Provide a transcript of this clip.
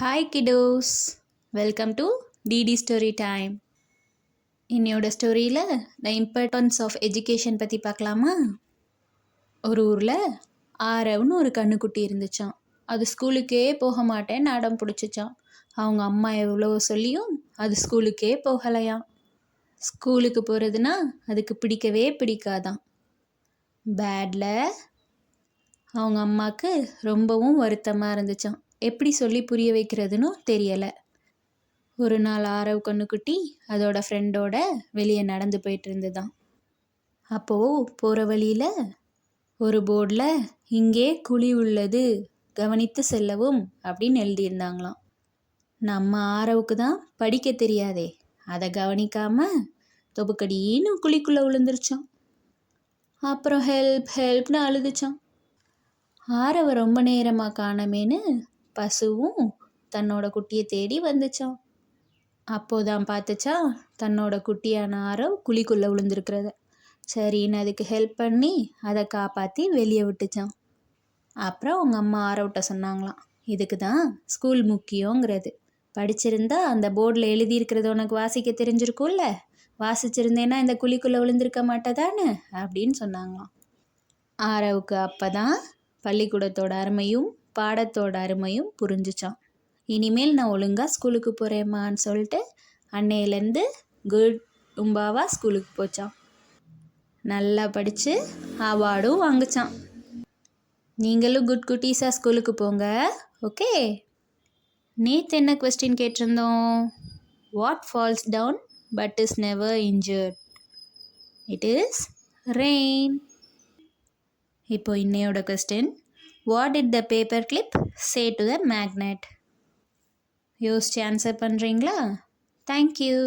Hi kiddos welcome to TT story time இன்னையோட ஸ்டோரியில் the importance of education பற்றி பார்க்கலாமா? ஒரு ஊரில் ஆரவ்னு ஒரு கண்ணுக்குட்டி இருந்துச்சான் அது ஸ்கூலுக்கே போக மாட்டேன்னு அடம் பிடிச்சிச்சான் அவங்க அம்மா எவ்வளோ சொல்லியும் அது ஸ்கூலுக்கே போகலையாம். ஸ்கூலுக்கு போகிறதுனா அதுக்கு பிடிக்கவே பிடிக்காதான் பேடில் அவங்க அம்மாவுக்கு ரொம்பவும் வருத்தமாக இருந்துச்சான் எப்படி சொல்லி புரிய வைக்கிறதுன்னு தெரியலை. ஒரு நாள் ஆரவ் கண்ணுக்குட்டி அதோட ஃப்ரெண்டோட வெளியே நடந்து போயிட்டு இருந்துதான் அப்போது போகிற வழியில் ஒரு போர்டில் இங்கே குழி உள்ளது கவனித்து செல்லவும் அப்படின்னு எழுதியிருந்தாங்களாம். நம்ம ஆரவுக்கு தான் படிக்க தெரியாதே அதை கவனிக்காம தொபுக்கடின்னு குழிக்குள்ளே விழுந்துருச்சான் அப்புறம் ஹெல்ப் ஹெல்ப்னு அழுதுச்சான் ஆரவை ரொம்ப நேரமாக காணமேன்னு பசுவும் தன்னோட குட்டியை தேடி வந்துச்சான் அப்போதான் பார்த்துச்சா தன்னோட குட்டியான ஆரவ் குழிக்குள்ளே விழுந்திருக்கிறத. சரின்னு அதுக்கு ஹெல்ப் பண்ணி அதை காப்பாற்றி வெளியே விட்டுச்சான் அப்புறம் அவங்க அம்மா ஆரவ்கிட்ட சொன்னாங்களாம் இதுக்கு தான் ஸ்கூல் முக்கியங்கிறது. படிச்சிருந்தா அந்த போர்டில் எழுதியிருக்கிறது உனக்கு வாசிக்க தெரிஞ்சிருக்கும்ல? வாசிச்சிருந்தேன்னா இந்த குழிக்குள்ளே விழுந்திருக்க மாட்டேதானே அப்படின்னு சொன்னாங்களாம். ஆரவுக்கு அப்போ தான் பள்ளிக்கூடத்தோட அருமையும் பாடத்தோட அருமையும் புரிஞ்சிச்சான் இனிமேல் நான் ஒழுங்காக ஸ்கூலுக்கு போகிறேம்மான்னு சொல்லிட்டு அன்னையிலேருந்து குட் உம்பாவா ஸ்கூலுக்கு போச்சான் நல்லா படித்து அவார்டும் வாங்கிச்சான் நீங்களும் குட் குட்டீஸாக ஸ்கூலுக்கு போங்க ஓகே நேற்று என்ன கொஸ்டின் கேட்டிருந்தோம்? What falls down but is never injured it is rain இப்போ இன்னையோட question what it the paper clip say to the magnet யோசிச்சு ஆன்சர் பண்ணுறீங்களா தேங்க்யூ